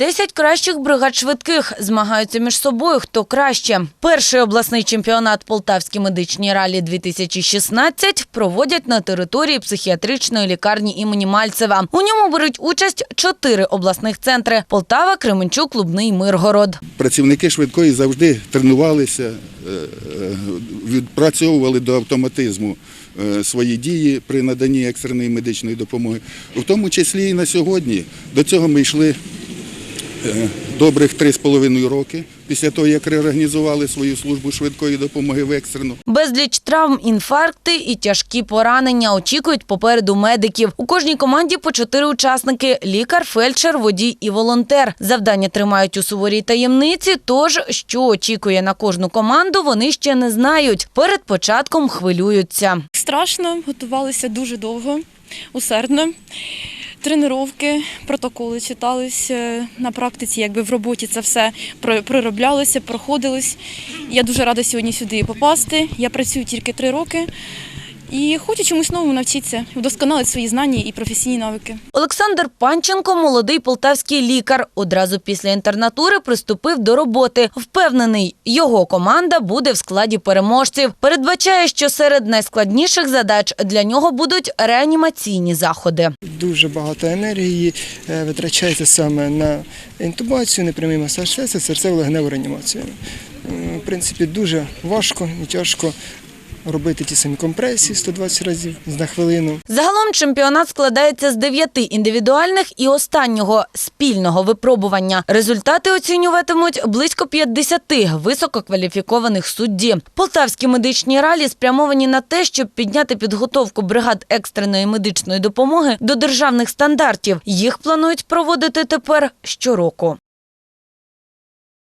10 кращих бригад швидких змагаються між собою, хто краще. Перший обласний чемпіонат Полтавські медичні ралі 2016 проводять на території психіатричної лікарні імені Мальцева. У ньому беруть участь чотири обласних центри: Полтава, Кременчук, Лубний, Миргород. Працівники швидкої завжди тренувалися, е, е, відпрацьовували до автоматизму е, свої дії при наданні екстреної медичної допомоги. В тому числі і на сьогодні. До цього ми йшли добрих три з половиною роки після того, як реорганізували свою службу швидкої допомоги в екстрену. Безліч травм, інфаркти і тяжкі поранення очікують попереду медиків. У кожній команді по чотири учасники: лікар, фельдшер, водій і волонтер. Завдання тримають у суворій таємниці. Тож, що очікує на кожну команду, вони ще не знають. Перед початком хвилюються. Страшно, готувалися дуже довго, усердно. Тренировки, протоколи читалися на практиці, якби в роботі це все про- пророблялося, проходилось. Я дуже рада сьогодні сюди попасти. Я працюю тільки три роки і хочу чомусь новому навчитися, вдосконалити свої знання і професійні навики. Олександр Панченко – молодий полтавський лікар. Одразу після інтернатури приступив до роботи. Впевнений, його команда буде в складі переможців. Передбачає, що серед найскладніших задач для нього будуть реанімаційні заходи. Дуже багато енергії е, витрачається саме на інтубацію, непрямий масаж серця, серцево-легеневу реанімацію. В принципі, дуже важко і тяжко робити ті самі компресії 120 разів на хвилину. Загалом чемпіонат складається з дев'яти індивідуальних і останнього спільного випробування. Результати оцінюватимуть близько 50 висококваліфікованих судді. Полтавські медичні ралі спрямовані на те, щоб підняти підготовку бригад екстреної медичної допомоги до державних стандартів. Їх планують проводити тепер щороку.